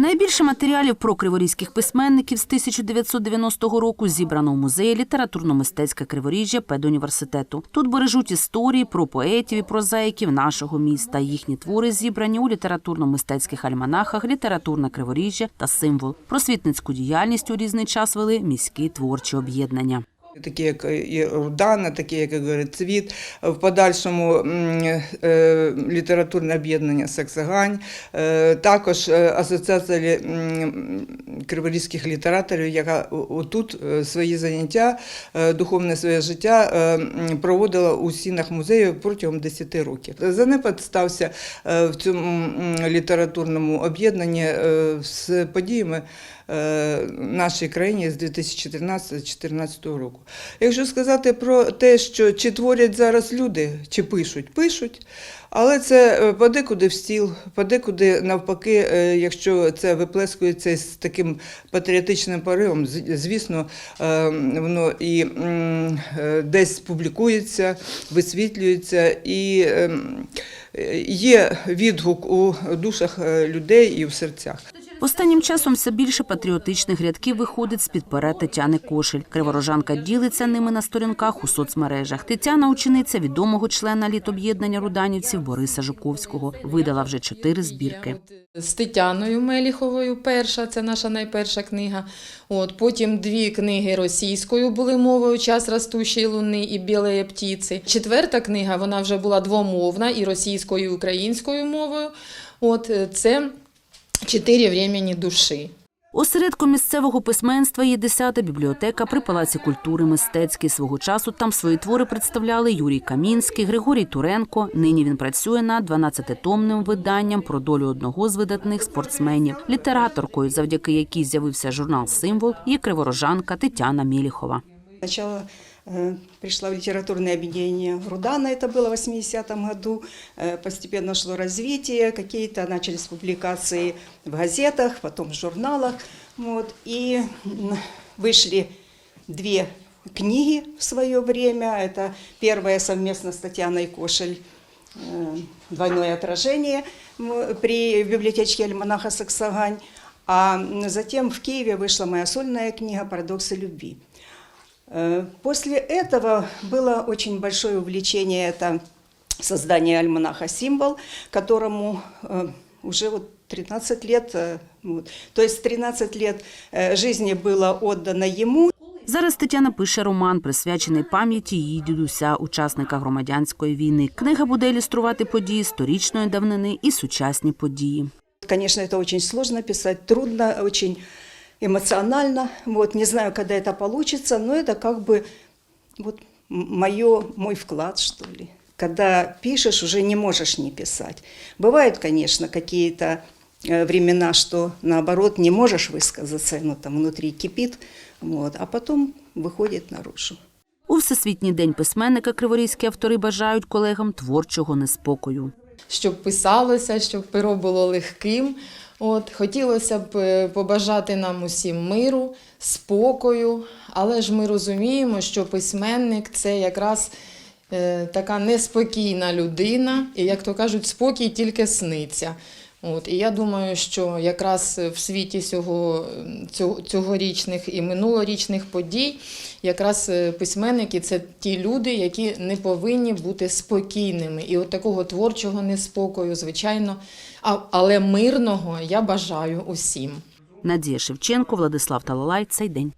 Найбільше матеріалів про криворізьких письменників з 1990 року зібрано у музеї літературно-мистецьке криворіжжя педуніверситету. Тут бережуть історії про поетів і прозаїків нашого міста. Їхні твори зібрані у літературно-мистецьких альманахах «Літературне криворіжжя та символ. Просвітницьку діяльність у різний час вели міські творчі об'єднання. Такі, як і Рудана, такі, як я говорю, цвіт, в подальшому е, літературне об'єднання Саксагань, е, також е, асоціація криворізьких літераторів, яка тут свої заняття, духовне своє життя проводила у стінах музею протягом 10 років. Занепад стався в цьому літературному об'єднанні з подіями нашій країні з 2013-2014 року. Якщо сказати про те, що чи творять зараз люди, чи пишуть, пишуть, але це е, подекуди в стіл, подекуди навпаки, е, якщо це виплескується з таким патріотичним поривом, звісно, е, воно і десь публікується, висвітлюється і ем, є відгук у душах людей і в серцях. Останнім часом все більше патріотичних рядків виходить з-під пера Тетяни Кошель. Криворожанка ділиться ними на сторінках у соцмережах. Тетяна, учениця відомого члена літоб'єднання руданівців Бориса Жуковського, видала вже чотири збірки. З Тетяною Меліховою перша, це наша найперша книга. От, потім дві книги російською були мовою Час ростущої луни і Білої птиці. Четверта книга вона вже була двомовна і російською, і українською мовою. От, е, це Чотири времени душі. Осередком місцевого письменства є 10-та бібліотека при Палаці культури мистецький. Свого часу там свої твори представляли Юрій Камінський, Григорій Туренко. Нині він працює над 12-томним виданням про долю одного з видатних спортсменів. Літераторкою, завдяки якій з'явився журнал Символ, є криворожанка Тетяна Міліхова. Э, пришла в литературное объединение Рудана, это было в 80-м году. Э, Постепенно шло развитие, какие-то начались публикации в газетах, потом в журналах. Вот, и вышли две книги в свое время. Это первая совместно с Татьяной Кошель э, «Двойное отражение» при библиотечке Альманаха «Саксагань». А затем в Киеве вышла моя сольная книга «Парадоксы любви». Э, После этого было очень большое увлечение, это создание альманаха «Символ», которому э, уже вот 13 лет, э, вот. то есть 13 лет э, жизни было отдано ему, Зараз Тетяна пише роман, присвячений пам'яті її дідуся, учасника громадянської війни. Книга буде ілюструвати події сторічної давнини і сучасні події. Конечно, это очень сложно писать, трудно, очень эмоционально. Вот, не знаю, когда это получится, но это как бы вот мое, мой вклад, что ли. Когда пишешь, уже не можешь не писать. Бывают, конечно, какие-то э, времена, что наоборот не можешь высказаться, ну там внутри кипит, вот, а потом выходит наружу. У Всесвітній день письменника криворізькі автори бажають колегам творчого неспокою. Щоб писалося, щоб перо було легким. От, хотілося б е, побажати нам усім миру, спокою, але ж ми розуміємо, що письменник це якраз е, така неспокійна людина, і, як то кажуть, спокій тільки сниться. От, і я думаю, що якраз в світі цього, цього, цьогорічних і минулорічних подій, якраз е, письменники це ті люди, які не повинні бути спокійними. І от такого творчого неспокою, звичайно, а, але мирного я бажаю усім. Надія Шевченко, Владислав Талалай. Цей день.